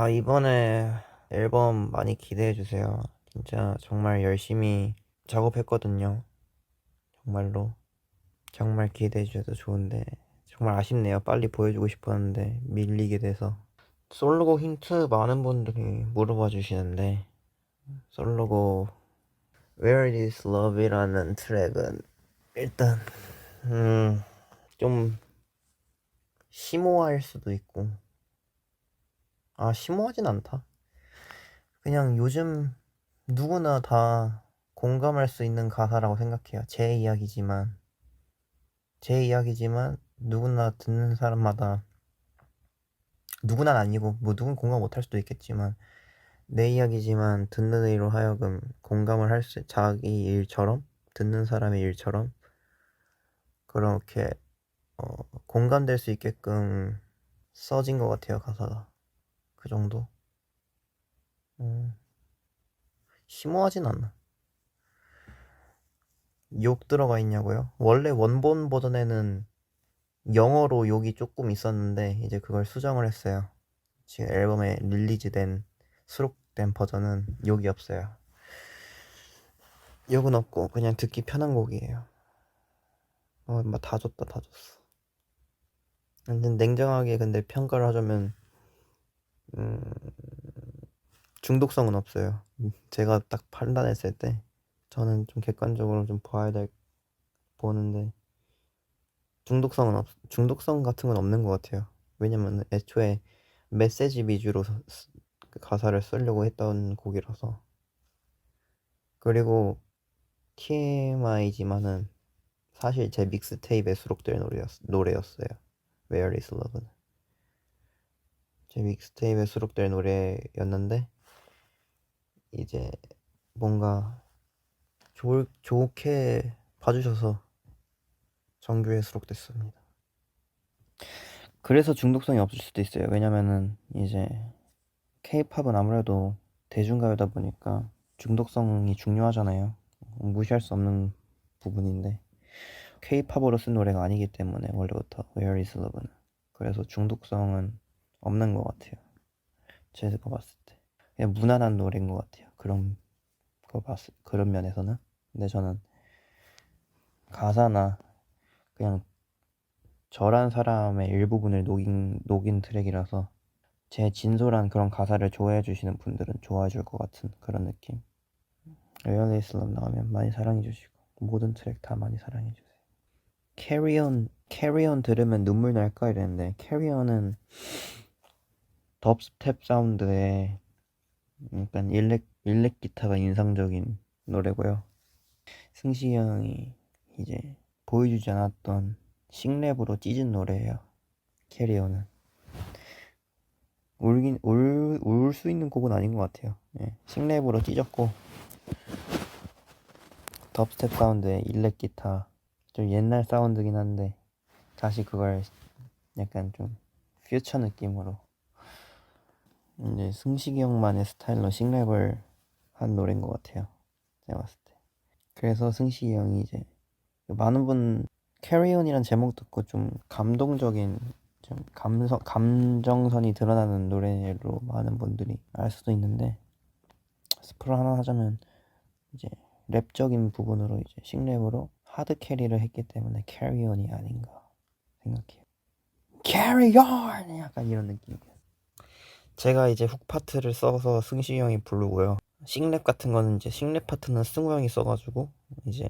아, 이번에 앨범 많이 기대해 주세요. 진짜 정말 열심히 작업했거든요. 정말로. 정말 기대해 주셔도 좋은데 정말 아쉽네요. 빨리 보여주고 싶었는데 밀리게 돼서. 솔로곡 힌트 많은 분들이 물어봐 주시는데 솔로곡 Where is Love이라는 트랙은 일단 음, 좀 심오할 수도 있고 아 심오하진 않다. 그냥 요즘 누구나 다 공감할 수 있는 가사라고 생각해요. 제 이야기지만 제 이야기지만 누구나 듣는 사람마다 누구난 아니고 뭐 누군 공감 못할 수도 있겠지만 내 이야기지만 듣는 이로 하여금 공감을 할 수 자기 일처럼 듣는 사람의 일처럼 그렇게 어, 공감될 수 있게끔 써진 것 같아요 가사가 그 정도 음, 심오하진 않아 욕 들어가 있냐고요? 원래 원본 버전에는 영어로 욕이 조금 있었는데 이제 그걸 수정을 했어요. 지금 앨범에 릴리즈된 수록된 버전은 욕이 없어요. 욕은 없고 그냥 듣기 편한 곡이에요. 어, 막다 줬다 다 줬어. 근데 냉정하게 근데 평가를 하자면 음, 중독성은 없어요. 제가 딱 판단했을 때 저는 좀 객관적으로 좀 봐야 될 보는데 중독성은 없 중독성 같은 건 없는 것 같아요. 왜냐면 애초에 메시지 위주로 그 가사를 쓰려고 했던 곡이라서 그리고 TMI지만은 사실 제 믹스테이프에 수록될 노래였, 노래였어요. Where is Love는 제 믹스테이프에 수록될 노래였는데 이제 뭔가 좋을, 좋게 봐주셔서 정규에 수록됐습니다. 그래서 중독성이 없을 수도 있어요. 왜냐면은 이제 K-팝은 아무래도 대중가요다 보니까 중독성이 중요하잖아요. 무시할 수 없는 부분인데 K-팝으로 쓴 노래가 아니기 때문에 원래부터 Where is Love는 그래서 중독성은 없는 것 같아요. 제가 봤을 때 그냥 무난한 노래인 것 같아요. 그런 거 봤을 그런 면에서는 근데 저는 가사나 그냥 저란 사람의 일부분을 녹인 녹인 트랙이라서 제 진솔한 그런 가사를 좋아해 주시는 분들은 좋아해 줄 것 같은 그런 느낌. Love 나오면 많이 사랑해 주시고 모든 트랙 다 많이 사랑해 주세요. Carry On 들으면 눈물 날까 이랬는데 On은 덥스텝 사운드에 약간 일렉 일렉 기타가 인상적인 노래고요. 승시 형이 이제 보여주지 않았던 싱랩으로 찢은 노래예요. 캐리어는 울긴 울울 수 있는 곡은 아닌 것 같아요. 예, 싱랩으로 찢었고 덥스텝 사운드에 일렉 기타 좀 옛날 사운드긴 한데 다시 그걸 약간 좀 퓨처 느낌으로 이제 승식이 형만의 스타일로 싱랩을 한 노래인 것 같아요. 제가 봤을 때. 그래서 승식이 형이 이제 많은 분 캐리온이란 제목 듣고 좀 감동적인 좀 감성 감정선이 드러나는 노래로 많은 분들이 알 수도 있는데 스포를 하나 하자면 이제 랩적인 부분으로 이제 싱랩으로 하드 캐리를 했기 때문에 캐리온이 아닌가 생각해요. 캐리온 약간 이런 느낌이에요. 제가 이제 훅 파트를 써서 승시 형이 부르고요. 싱랩 같은 거는 이제 싱랩 파트는 승우 형이 써가지고 이제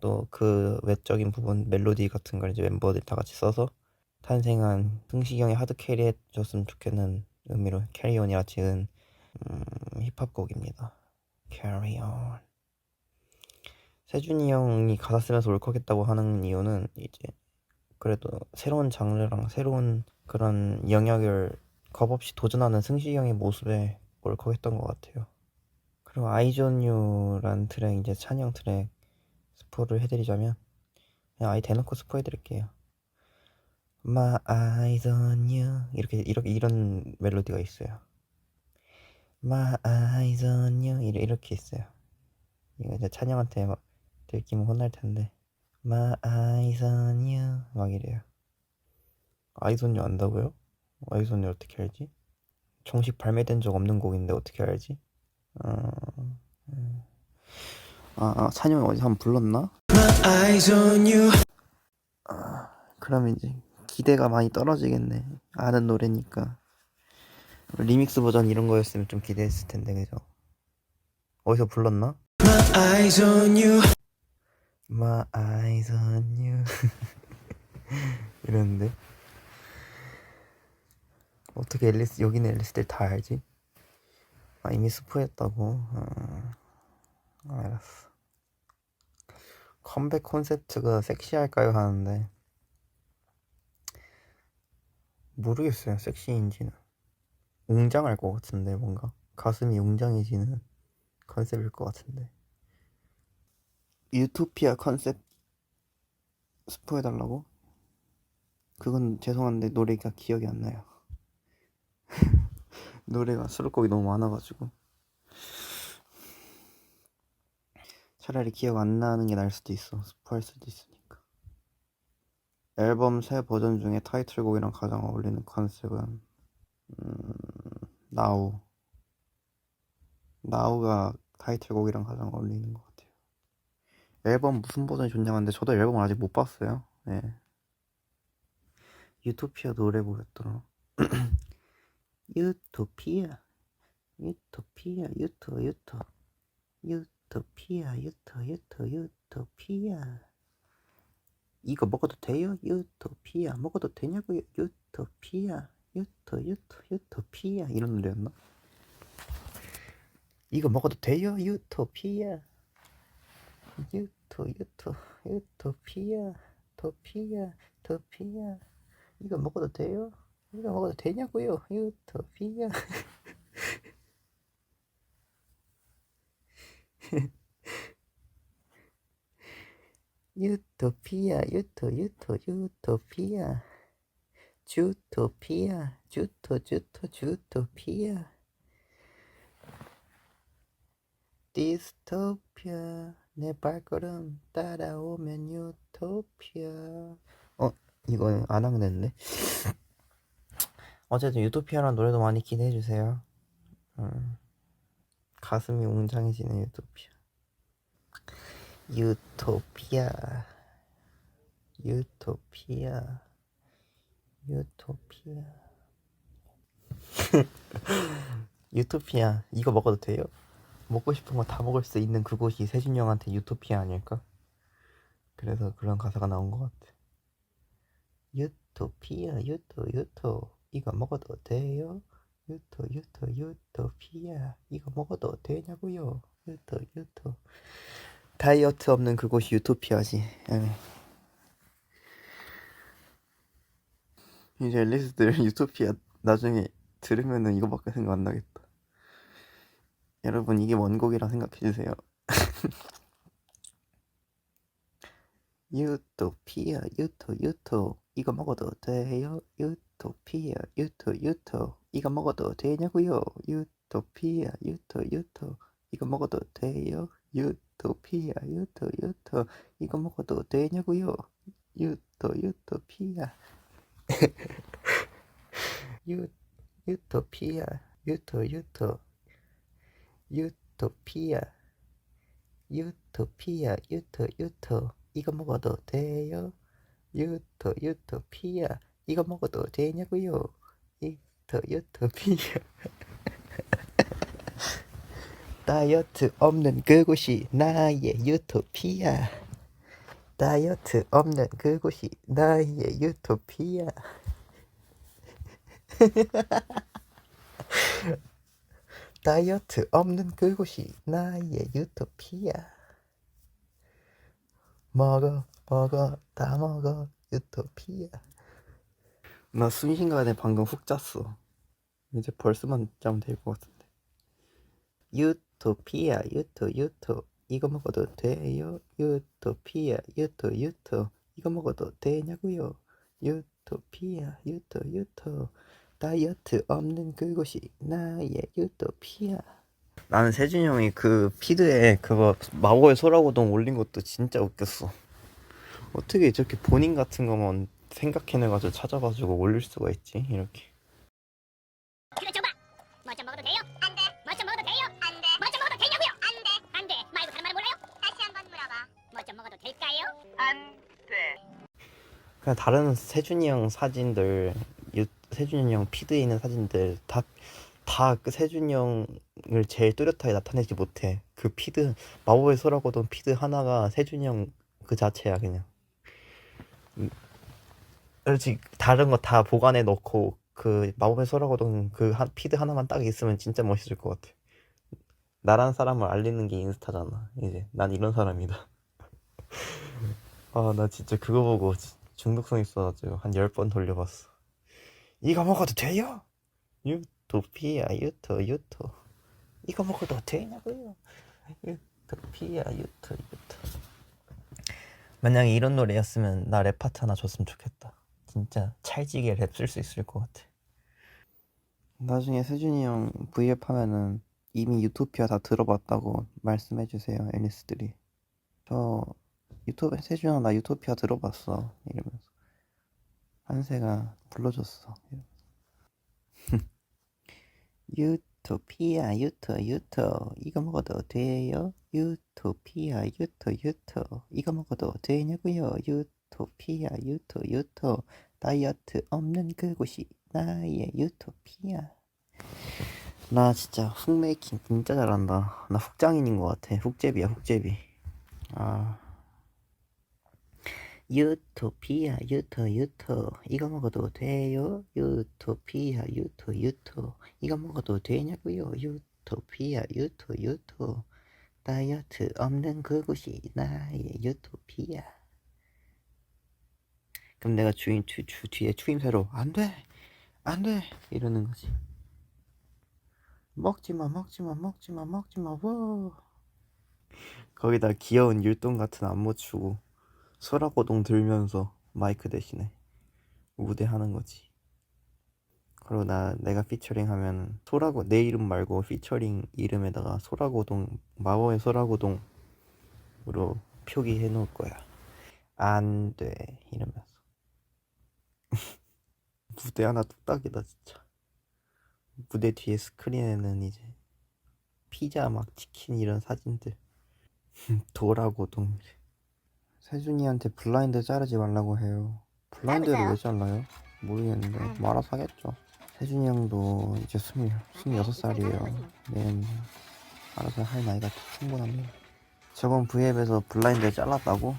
또 그 외적인 부분 멜로디 같은 걸 이제 멤버들이 다 같이 써서 탄생한 승식이 형이 하드 캐리 해줬으면 좋겠는 의미로 캐리온이라 지은 음, 힙합 곡입니다. 캐리온 세준이 형이 가사 쓰면서 울컥했다고 하는 이유는 이제 그래도 새로운 장르랑 새로운 그런 영역을 겁없이 도전하는 승식이 형의 모습에 울컥했던 것 같아요. 그리고 아이존유란 트랙 이제 찬영 트랙 스포를 해드리자면 그냥 아예 대놓고 스포해드릴게요. My eyes on you 이렇게 이렇게 이런 멜로디가 있어요. My eyes on you 이렇게, 이렇게 있어요. 이거 이제 찬영한테 막 들키면 혼날 텐데 My eyes on you 막 이래요. eyes 안다고요? You 어떻게 알지? 정식 발매된 적 없는 곡인데 어떻게 알지? 어... 음. 아, 아 찬영이 어디서 한번 불렀나? 아, 그럼 이제 기대가 많이 떨어지겠네. 아는 노래니까. 리믹스 버전 이런 거였으면 좀 기대했을 텐데, 그죠? 어디서 불렀나? My eyes on you. My eyes on you. 이랬는데. 어떻게 앨리스, 여기는 앨리스들 다 알지? 아, 이미 스포했다고? 어, 알았어. 컴백 콘셉트가 섹시할까요? 하는데. 모르겠어요, 섹시인지는. 웅장할 것 같은데, 뭔가. 가슴이 웅장해지는 컨셉일 것 같은데. 유토피아 컨셉 스포해달라고? 그건 죄송한데 노래가 기억이 안 나요. 노래가 수록곡이 너무 많아가지고. 차라리 기억 안 나는 게 나을 수도 있어. 스포할 수도 있으니까. 앨범 새 버전 중에 타이틀곡이랑 가장 어울리는 컨셉은 음, 나우. 나우가 타이틀곡이랑 가장 어울리는 것 같아요. 앨범 무슨 버전이 좋냐고 하는데 저도 앨범을 아직 못 봤어요. 네. 유토피아 노래 뭐였더라? 유토피아 유토피아 유토 유토 유토피아 유토 유토 유토피아 이거 먹어도 돼요? 유토피아 먹어도 되냐고요? 유토피아 유토 유토 유토피아 이런 노래였나? 이거 먹어도 돼요? 유토피아 유토 유토 유토피아 토피아 토피아 이거 먹어도 돼요? 이거 먹어도 되냐고요? 유토피아 유토피아 유토 유토 유토피아. 주토피아 주토 주토 주토피아. 디스토피아. 내 발걸음 따라오면 유토피아. 어 이거는 안 하면 됐네 어쨌든 유토피아라는 노래도 많이 기대해 주세요. 음, 가슴이 웅장해지는 유토피아. 유토피아. 유토피아. 유토피아. 유토피아. 이거 먹어도 돼요? 먹고 싶은 거 다 먹을 수 있는 그곳이 세준이 형한테 유토피아 아닐까? 그래서 그런 가사가 나온 것 같아. 유토피아. 유토 유토 이거 먹어도 돼요? 유토 유토 유토피아 이거 먹어도 되냐고요? 유토 유토 다이어트 없는 그곳이 유토피아지 에이. 이제 앨리스들 유토피아 나중에 들으면은 이거밖에 생각 안 나겠다 여러분 이게 원곡이라 생각해 주세요 유토피아 유토 유토 이거 먹어도 돼요? 유토 피아 유토 유토 이거 먹어도 되냐고요? 유토피아 유토 유토 이거 먹어도 돼요? 유토피아 유토 유토 이거 먹어도 되냐고요? 유토 유토피아 유 유토피아 유토 유토 유토피아 유토피아 유토 유토 이거 먹어도 돼요? 유토 유토피아 이거 먹어도 되냐고요? 유토 유토피아 다이어트 없는 그곳이 나의 유토피아. 다이어트 없는 그곳이 나의 유토피아. 다이어트 없는 그곳이 나의 유토피아. 먹어 먹어 다 먹어 유토피아 나 순식간에 방금 훅 짰어. 이제 벌써만 짜면 될 것 같은데. 유토피아 유토 유토. 이거 먹어도 돼요? 유토피아 유토 유토. 이거 먹어도 되냐고요? 유토피아 유토 유토. 다이어트 없는 그곳이 나의 유토피아. 나는 세준이 형이 그 피드에 그거 마법의 소라고동 올린 것도 진짜 웃겼어. 어떻게 저렇게 본인 같은 거만 생각해내가지고 찾아가지고 올릴 수가 있지 이렇게 먹어도 돼요? 안 돼. 뭐좀 먹어도 돼요? 안 돼. 뭐좀 먹어도 되냐고요? 안 돼. 안 돼. 말고 다른 말 몰라요? 다시 한번 물어봐. 뭐좀 먹어도 될까요? 그냥 다른 세준이 형 사진들 유, 세준이 형 피드에 있는 사진들 다다그 세준이 형을 제일 뚜렷하게 나타내지 못해 그 피드 마법의 소라고던 피드 하나가 세준이 형 그 자체야 그냥 음, 그렇지 다른 거 다 보관해 놓고 그 마법의 소라고던 그 한, 피드 하나만 딱 있으면 진짜 멋있을 것 같아 나란 사람을 알리는 게 인스타잖아 이제 난 이런 사람이다 아 나 진짜 그거 보고 지- 중독성 있어가지고 한 열 번 돌려봤어. 이거 먹어도 돼요? 유토피아 유토 유토 이거 먹어도 되냐고요? 유토피아 유토 유토 만약에 이런 노래였으면 나 랩 파트 하나 줬으면 좋겠다. 진짜 찰지게 랩 쓸 수 있을 것 같아. 나중에 세준이 형 V앱 하면은 이미 유토피아 다 들어봤다고 말씀해 주세요, 앨리스들이. 저 유튜브 세준아 나 유토피아 들어봤어 이러면서 한세가 불러줬어. 유토피아 유토 유토 이거 먹어도 돼요? 유토피아 유토 유토 이거 먹어도 되냐고요? 유 토피아 유토 유토. 다이어트 없는 그곳이 나의 유토피아. 나 진짜 훅 메이킹 진짜 잘한다. 나 훅장인인 것 같아. 훅제비야 훅제비. 아. 유토피아 유토 유토. 이거 먹어도 돼요? 유토피아 유토 유토. 이거 먹어도 되냐고요? 유토피아 유토 유토. 다이어트 없는 그곳이 나의 유토피아 그럼 내가 주인 추, 추 뒤에 추임새로 안돼 안돼 이러는 거지 먹지마 먹지마 먹지마 먹지마 워 거기다 귀여운 율동 같은 안무 추고 소라고동 들면서 마이크 대신에 무대하는 거지. 그리고 나 내가 피처링 하면 소라고 내 이름 말고 피처링 이름에다가 소라고동 마법의 소라고동으로 표기해 놓을 거야. 안 돼 이러면서 무대 하나 뚝딱이다 진짜. 무대 뒤에 스크린에는 이제 피자 막 치킨 이런 사진들 도라고동 세준이한테 블라인드 자르지 말라고 해요. 블라인드를 왜 잘라요? 모르겠는데 뭐 알아서 하겠죠. 세준이 형도 이제 스물 스물여섯 살이에요. 내년 알아서 할 나이가 충분합니다. 저번 V앱에서 블라인드 잘랐다고?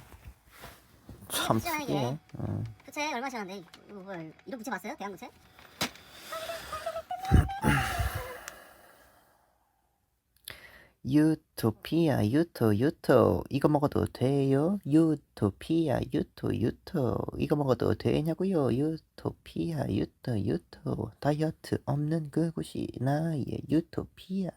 참 특이해. 응. 부채 얼마 시는데 이걸 이런 부채 봤어요? 대형 부채? 유토피아 유토 유토 이거 먹어도 돼요? 유토피아 유토 유토 이거 먹어도 되냐고요? 유토피아 유토 유토 다이어트 없는 그곳이 나의 유토피아